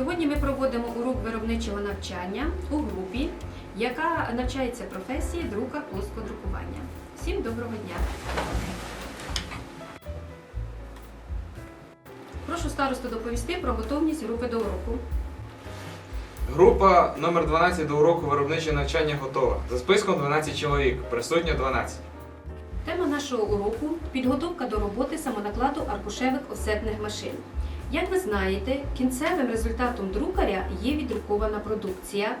Сьогодні ми проводимо урок виробничого навчання у групі, яка навчається професії друка плоскодрукування. Всім доброго дня! Прошу старосту доповісти про готовність групи до уроку. Група номер 12 до уроку виробниче навчання готова. За списком 12 чоловік, присутньо 12. Тема нашого уроку підготовка до роботи самонакладу аркушевих офсетних машин. Як ви знаєте, кінцевим результатом друкаря є віддрукована продукція.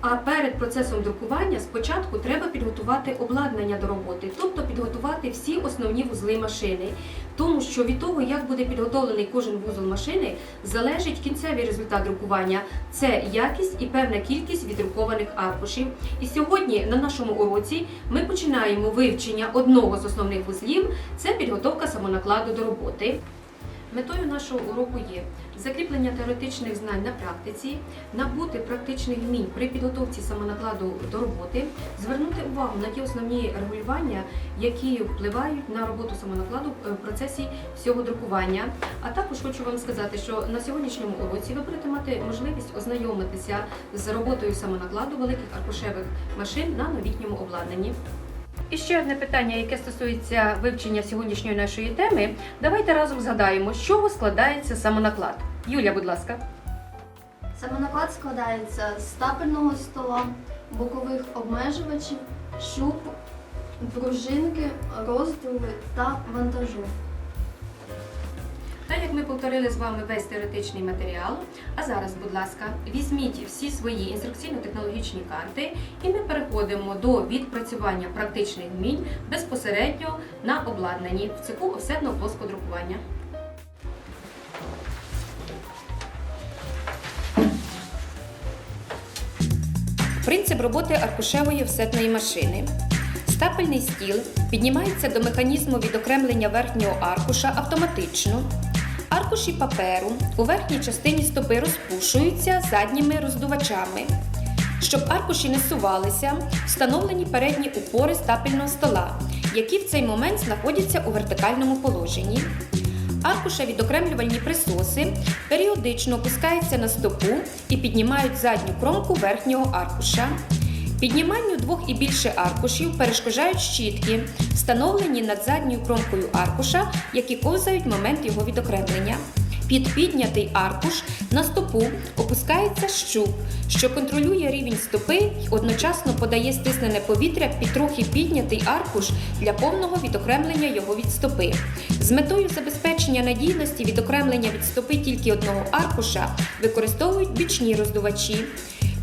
А перед процесом друкування спочатку треба підготувати обладнання до роботи, тобто підготувати всі основні вузли машини, тому що від того, як буде підготовлений кожен вузол машини, залежить кінцевий результат друкування. Це якість і певна кількість віддрукованих аркушів. І сьогодні на нашому уроці ми починаємо вивчення одного з основних вузлів це підготовка самонакладу до роботи. Метою нашого уроку є закріплення теоретичних знань на практиці, набути практичних вмінь при підготовці самонакладу до роботи, звернути увагу на ті основні регулювання, які впливають на роботу самонакладу в процесі всього друкування. А також хочу вам сказати, що на сьогоднішньому уроці ви будете мати можливість ознайомитися з роботою самонакладу великих аркушевих машин на новітньому обладнанні. І ще одне питання, яке стосується вивчення сьогоднішньої нашої теми. Давайте разом згадаємо, з чого складається самонаклад. Юля, будь ласка. Самонаклад складається з стапельного стола, бокових обмежувачів, шуб, пружинки, розділи та вантажу. Так як ми повторили з вами весь теоретичний матеріал, а зараз, будь ласка, візьміть всі свої інструкційно-технологічні карти, і ми переходимо до відпрацювання практичних вмінь безпосередньо на обладнанні в цеху офсетного плоскодрукування. Принцип роботи аркушевої офсетної машини. Стапельний стіл піднімається до механізму відокремлення верхнього аркуша автоматично. Аркуші паперу у верхній частині стопи розпушуються задніми роздувачами. Щоб аркуші не сувалися, встановлені передні упори стапельного стола, які в цей момент знаходяться у вертикальному положенні. Аркуша відокремлювальні присоси періодично опускаються на стопу і піднімають задню кромку верхнього аркуша. Підніманню двох і більше аркушів перешкоджають щітки, встановлені над задньою кромкою аркуша, які ковзають момент його відокремлення. Під піднятий аркуш на стопу опускається щуп, що контролює рівень стопи й одночасно подає стиснене повітря під трохи піднятий аркуш для повного відокремлення його від стопи. З метою забезпечення надійності відокремлення від стопи тільки одного аркуша використовують бічні роздувачі.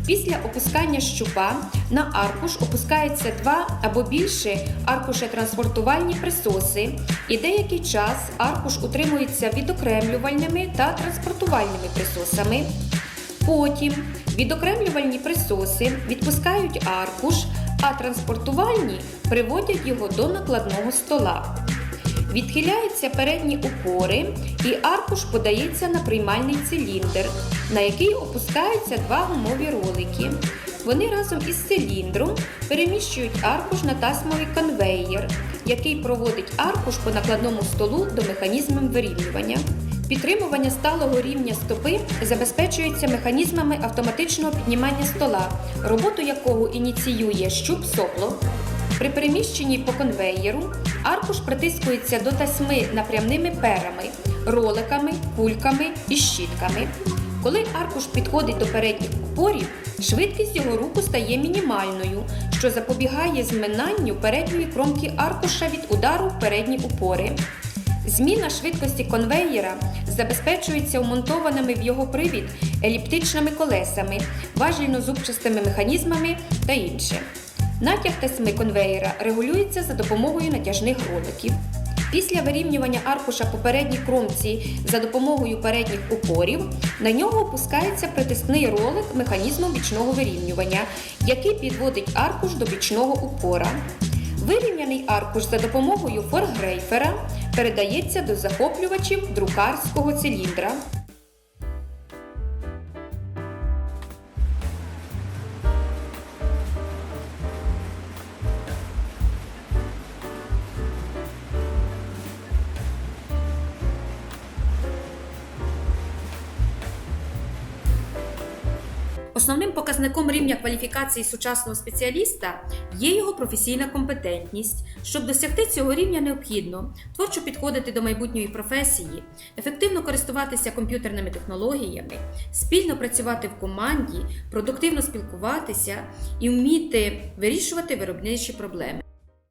Після опускання щупа на аркуш опускається два або більше аркуше-транспортувальні присоси, і деякий час аркуш утримується відокремлювальними та транспортувальними присосами. Потім відокремлювальні присоси відпускають аркуш, а транспортувальні приводять його до накладного стола. Відхиляються передні упори, і аркуш подається на приймальний циліндр, на який опускаються два гумові ролики. Вони разом із циліндром переміщують аркуш на тасмовий конвеєр, який проводить аркуш по накладному столу до механізмів вирівнювання. Підтримування сталого рівня стопи забезпечується механізмами автоматичного піднімання стола, роботу якого ініціює щуп сопло. При переміщенні по конвеєру аркуш притискується до тасьми напрямними перами, роликами, кульками і щітками. Коли аркуш підходить до передніх упорів, швидкість його руху стає мінімальною, що запобігає зминанню передньої кромки аркуша від удару в передні упори. Зміна швидкості конвеєра забезпечується вмонтованими в його привід еліптичними колесами, важільно-зубчастими механізмами та інше. Натяг тесьми конвеєра регулюється за допомогою натяжних роликів. Після вирівнювання аркуша по передній кромці за допомогою передніх упорів на нього опускається притисний ролик механізмом бічного вирівнювання, який підводить аркуш до бічного упора. Вирівняний аркуш за допомогою форгрейфера передається до захоплювачів друкарського циліндра. Основним показником рівня кваліфікації сучасного спеціаліста є його професійна компетентність. Щоб досягти цього рівня, необхідно творчо підходити до майбутньої професії, ефективно користуватися комп'ютерними технологіями, спільно працювати в команді, продуктивно спілкуватися і вміти вирішувати виробничі проблеми.